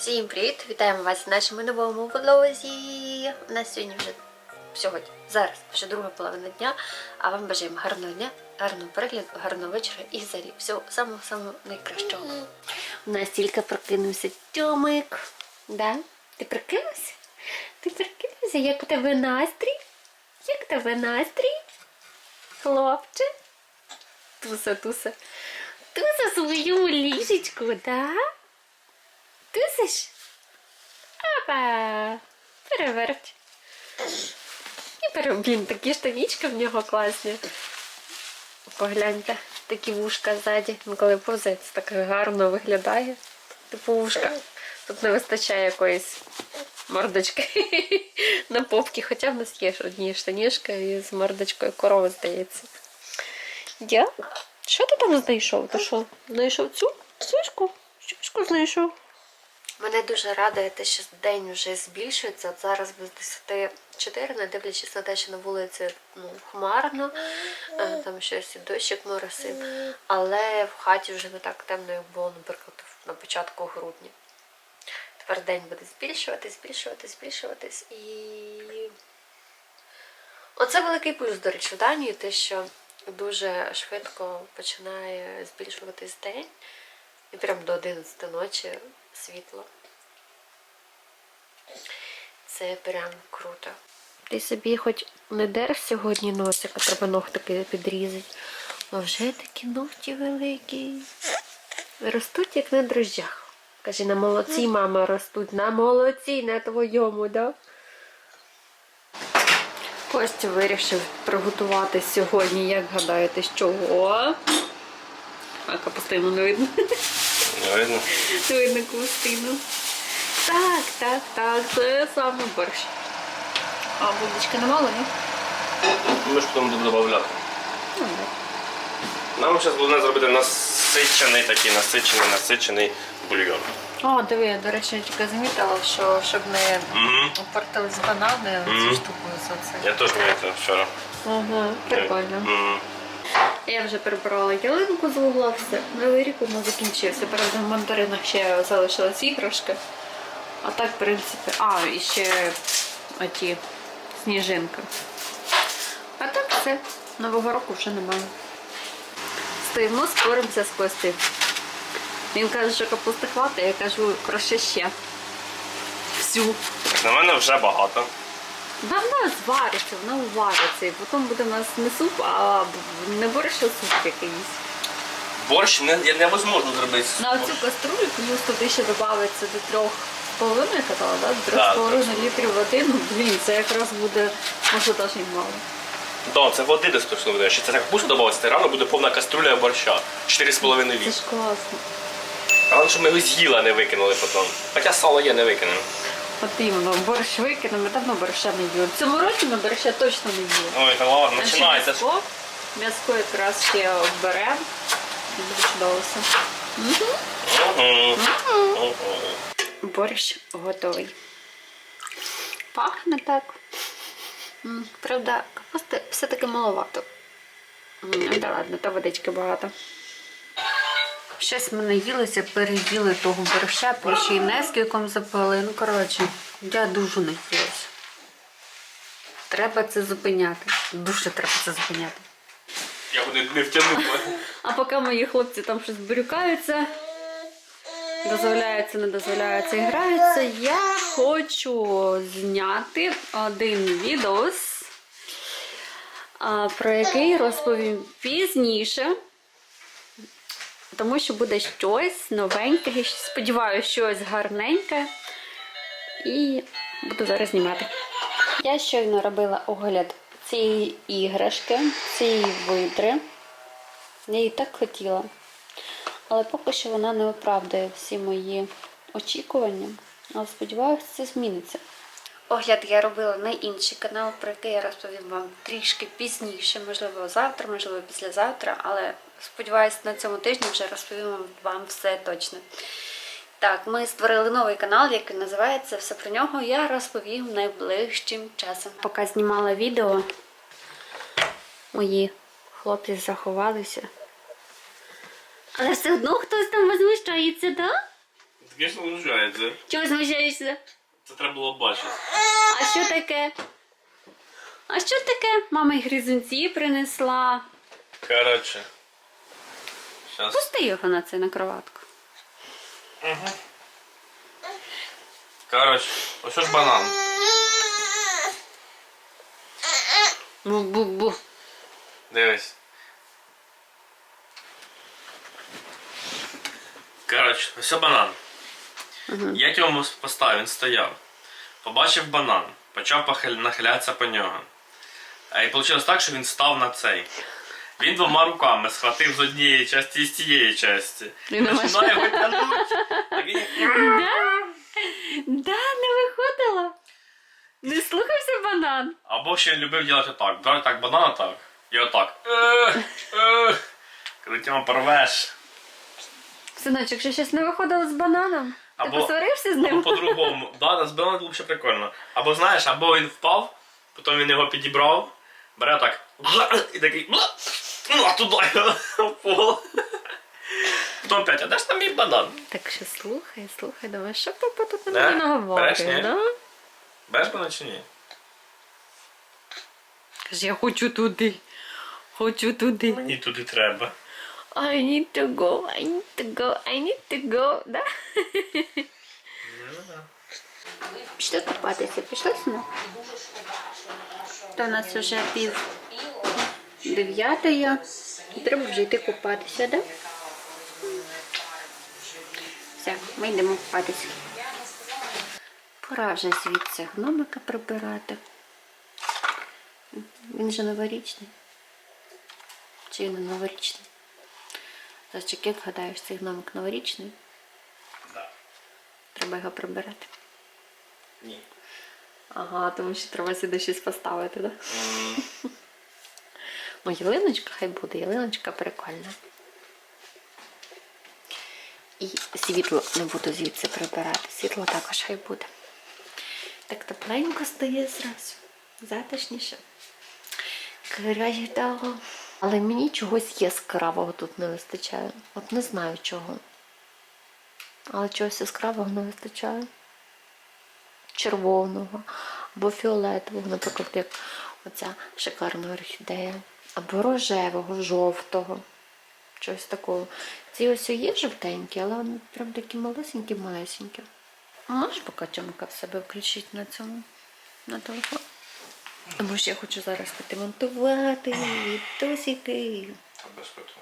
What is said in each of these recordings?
Всім привіт! Вітаємо вас в нашому новому влозі. У нас сьогодні вже сьогодні, зараз вже друга половина дня. А вам бажаємо гарного дня, гарного перегляду, гарного вечора і взагалі всього самого самого найкращого. У нас тільки прокинувся Тьомик. Да? Ти прокинувся? Ти прокинувся? Як у тебе настрій? Як у тебе настрій? Хлопче? Туса, туса. Туса своєму ліжечку, да? Тусиш? Опа! Переверч. І пере... Блін, такі штанічки в нього класні. Погляньте, такі вушка ззаді. Ну, коли повзає, так гарно виглядає. Типу вушка. Тут не вистачає якоїсь мордочки на попки. Хоча в нас є одні штанішки з мордочкою корови, здається. Дя? Що ти там знайшов? Ти що? Знайшов цю сушку? Сушку знайшов. Мене дуже радує те, що день вже збільшується. От зараз без 10 не дивлячись на те, що на вулиці ну, хмарно, е, там щось і дощик моросив. Але в хаті вже не так темно, як було, наприклад, на початку грудня. Тепер день буде збільшуватись, збільшуватись, збільшуватись і. Оце великий плюс, до речі, в Данії, те, що дуже швидко починає збільшуватись день. І прям до 11 ночі світло. Це прям круто. Ти собі хоч не дер сьогодні носика, треба ногтики підрізати. А вже такі ногті великі. Ростуть як на дрожжах. Каже, на молодці, мама, ростуть. На молодці, на твоєму, да? Костя вирішив приготувати сьогодні, як гадаєте, з чого? А капустину не видно. Не видно. Не видно капустину. Так, так, так, це саме борщ. А будочки немало, ні? Ми ж потім будемо додавати. Ну, Нам зараз головне зробити насичений такий насичений, насичений бульйон. О, диви, я, до речі, я тільки замітила, що щоб не Угу. опортились банани Мгм. ці штукою за це. Я теж маю це вчора. Ага, прикольно. Мгм. Я вже прибрала ялинку з вугла, все. Новий рік у нас закінчився. Правда, в мандаринах ще залишилась іграшка. А так, в принципі, а, і ще оті сніжинки. А так все. Нового року вже немає. Стоїмо, споримося з Костю. Він каже, що капусти хватить, я кажу, краще ще. Всю. На мене вже багато. Давно звариться, вона увариться. І потім буде у нас не суп, а не борщ, а суп якийсь. Борщ не, я невозможно зробити. На оцю каструлю плюс туди ще додається до трьох з половиною, казала, да? До трьох з половиною літрів води. Ну, блін, це якраз буде, може, навіть мало. Да, це води достатньо буде. Ще це так капусту додавати, рано буде повна кастрюля борща. 4,5 Це літри. ж класно. Але щоб ми його з'їли, а не викинули потім. Хоча сало є, не викинемо. От іменно, борщ викинемо, ми давно борща не їли. В цьому році ми борща точно не їли. Ой, та ладно, А ще починається. М'яско, м'яско якраз ще беремо. Дуже чудово все. Мгм. Мгм. Борщ готовий. Пахне так. Правда, капусти все-таки маловато. Да ладно, та водички багато. Щось ми наїлися, переїли того борща, бо ще й нескільком запили. Ну, коротше, я дуже наїлася. Треба це зупиняти. Дуже треба це зупиняти. Я не, не втягнув. А поки мої хлопці там щось брюкаються, дозволяється, не дозволяється і граються, я хочу зняти один відос, про який розповім пізніше. Тому що буде щось новеньке, сподіваюся, щось гарненьке. І буду зараз знімати. Я щойно робила огляд цієї іграшки, цієї видри. Я її так хотіла. Але поки що вона не оправдує всі мої очікування. Але сподіваюся, це зміниться. Огляд я робила на інший канал, про який я розповім вам трішки пізніше, можливо, завтра, можливо, післязавтра, але сподіваюся, на цьому тижні вже розповім вам все точно. Так, ми створили новий канал, який називається Все про нього. Я розповім найближчим часом. Поки знімала відео, мої хлопці заховалися. Але все одно хтось там возмущається, так? Да? Звісно, вважається. Чого змущаєшся? Це треба було бачити. А що таке? А що таке? Мама й гризунці принесла. Коротше. Щас. Пусти його на це на кроватку. Коротше, ось ж банан. Бу-бу-бу. Дивись. Коротше, ось банан. Як його поставив, він стояв. Побачив банан, почав похиль- нахилятися по нього. І вийшло так, що він став на цей. Він двома руками схватив з однієї частини і з тієї частини. І Починає витягнути. Так він Да, не виходила. Не слухався банан. Або ще він любив робити так. Брати так банана так. І отак. Коли порвеш. Синочок, що щось не виходило з бананом? Ти Або- посварився з Або ним? по-другому. Да, з бананом було б ще прикольно. Або знаєш, або він впав, потім він його підібрав, бере так. І такий. Ну, а туди. Потім опять, а де ж там мій банан? Так що слухай, слухай, давай, що папа тут на Да? мене ні? да? Береш банан чи ні? Каже, я хочу туди. Хочу туди. Мені туди треба. I need to go, I need to go, I need to go, да? Пішли купатися, пішли сюди? То у нас вже пів дев'ятої. Треба вже йти купатися, да? Все, ми йдемо купатися. Пора вже звідси гномика прибирати. Він же новорічний. Чи він новорічний? Зайчик, як гадаєш, цей гномик новорічний? Да. Треба його прибирати. Ні. Ага, тому що треба сюди щось поставити, так? Да? М, Ну, ялиночка хай буде, ялиночка прикольна. І світло не буду звідси прибирати. Світло також хай буде. Так тепленько стає зразу. Затишніше. Краще того. Але мені чогось яскравого тут не вистачає. От не знаю чого. Але чогось яскравого не вистачає. Червоного або фіолетового, наприклад, як оця шикарна орхідея, або рожевого, жовтого. Щось такого. Ці ось є жовтенькі, але вони прям такі малесенькі-малесенькі. Можеш поки чомка в себе включити на цьому на телефон? Тому що я хочу зараз монтувати відосики. Без питань.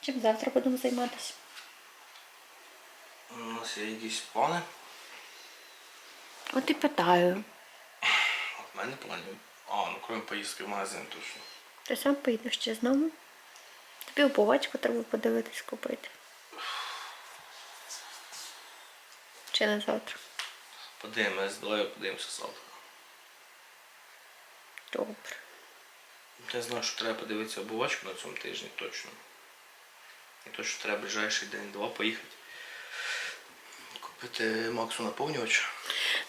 Чим завтра будемо займатися? У нас є якісь плани. От і питаю. От в мене планів. А, ну крім поїздки в магазин точно. Ти сам поїдеш ще знову? Тобі обувачку треба подивитись купити. Чи не завтра? Подивимось, давай подивимося завтра. Добре. Я знаю, що треба подивитися обувачку на цьому тижні точно. І точно треба ближайший день-два поїхати. Купити Максу наповнювач.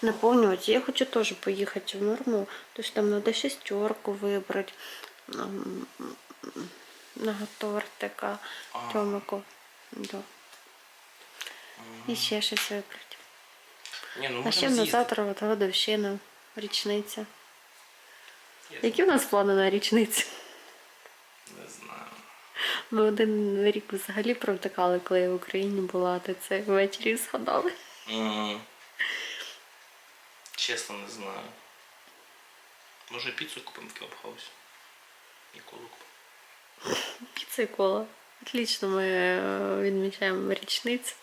Наповнювати. Я хочу теж поїхати в норму. Тобто там треба шестерку вибрати. На тортика, тьомику. Да. І ще щось вибрати. Ні, ну А ще на завтра от годовщина, річниця. Які в нас плани на річницю? Не знаю. Ми один рік взагалі провтикали, коли я в Україні була, то це ввечері згадали. М. Чесно не знаю. Може піцу купимо в Клабхаусі? І колу купимо. Піца і кола. Отлично, ми е, відмічаємо річницю.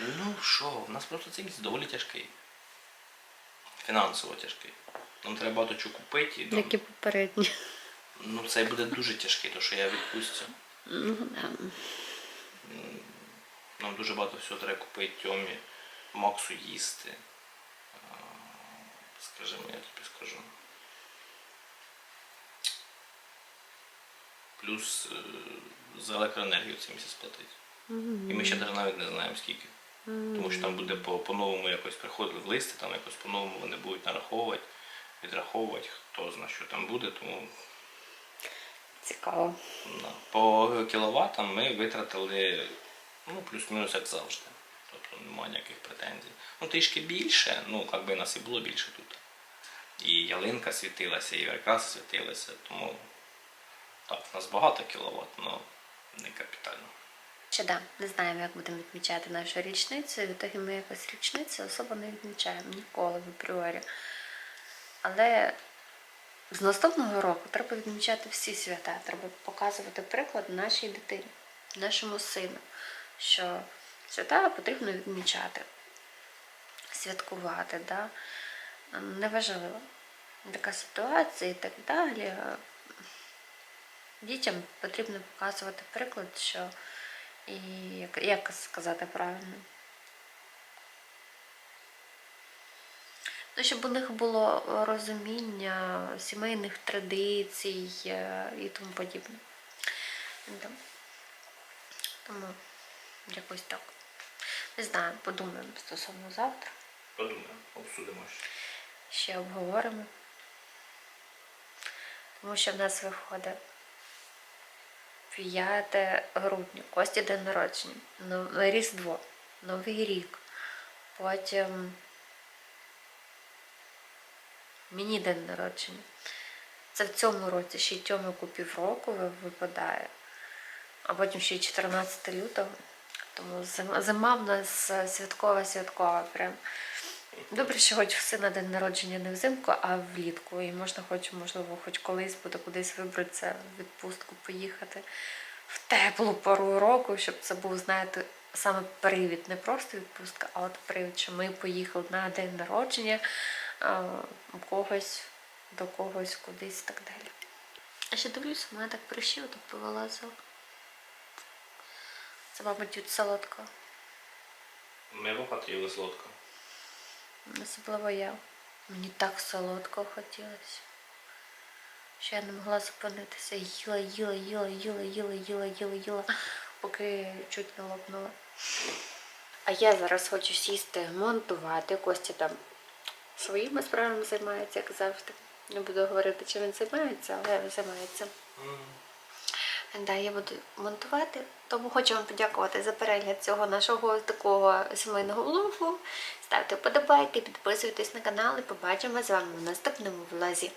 Ну що, у нас просто цей місяць доволі тяжкий. Фінансово тяжкий. Нам треба багато чого купити. І нам- Як і попередні. Ну це буде дуже тяжкий, тому що я відпустю. Ну, да. Нам дуже багато всього треба купити Тьомі, Максу їсти. А, Скажімо, я тобі скажу. Плюс е, за електроенергію цей місяць платить. І ми ще навіть не знаємо скільки. Тому що там буде по- по-новому якось приходили в листи, там якось по-новому вони будуть нараховувати, відраховувати, хто знає, що там буде, тому Цікаво. Да. По кіловатам ми витратили Ну, плюс-мінус як завжди. Тобто немає ніяких претензій. Ну, трішки більше, ну, як би нас і було більше тут. І ялинка світилася, і прикраси світилися, тому так, у нас багато кіловат, але не капітально. Чи да, не знаємо, як будемо відмічати нашу річницю. І в ітогі ми якось річницю особо не відмічаємо ніколи в апріорі. Але з наступного року треба відмічати всі свята. Треба показувати приклад нашій дитині, нашому сину, що свята потрібно відмічати, святкувати. Да? Неважливо, яка ситуація і так далі. Дітям потрібно показувати приклад, що і як сказати правильно. Ну, щоб у них було розуміння сімейних традицій е, і тому подібне. Да. Тому якось так. Не знаю, подумаємо стосовно завтра. Подумаємо, обсудимо ще. Ще обговоримо. Тому що в нас виходить 5 грудня, Кості день народження, Різдво, Новий рік. Потім мені день народження. Це в цьому році ще й Тьомику півроку ви- випадає, а потім ще й 14 лютого. Тому зима, в нас е, святкова святкова прям. Добре, що хоч в сина день народження не взимку, а влітку. І можна хоч, можливо, хоч колись буде кудись вибратися в відпустку, поїхати в теплу пору року, щоб це був, знаєте, саме привід, не просто відпустка, а от привід, що ми поїхали на день народження у когось, до когось, кудись і так далі. А ще дивлюся, мене так прищів, тут повилазило. Це, мабуть, від солодкого. Ми багато їли солодко. Особливо я. Мені так солодко хотілося. Що я не могла зупинитися. Їла, їла, їла, їла, їла, їла, їла, їла, поки чуть не лопнула. А я зараз хочу сісти, монтувати. Костя там своїми справами займається, як завжди. Не буду говорити, чим він займається, але він займається. Да, я буду монтувати. Тому хочу вам подякувати за перегляд цього нашого такого сімейного влогу. Ставте вподобайки, підписуйтесь на канал і побачимо з вами в наступному влозі.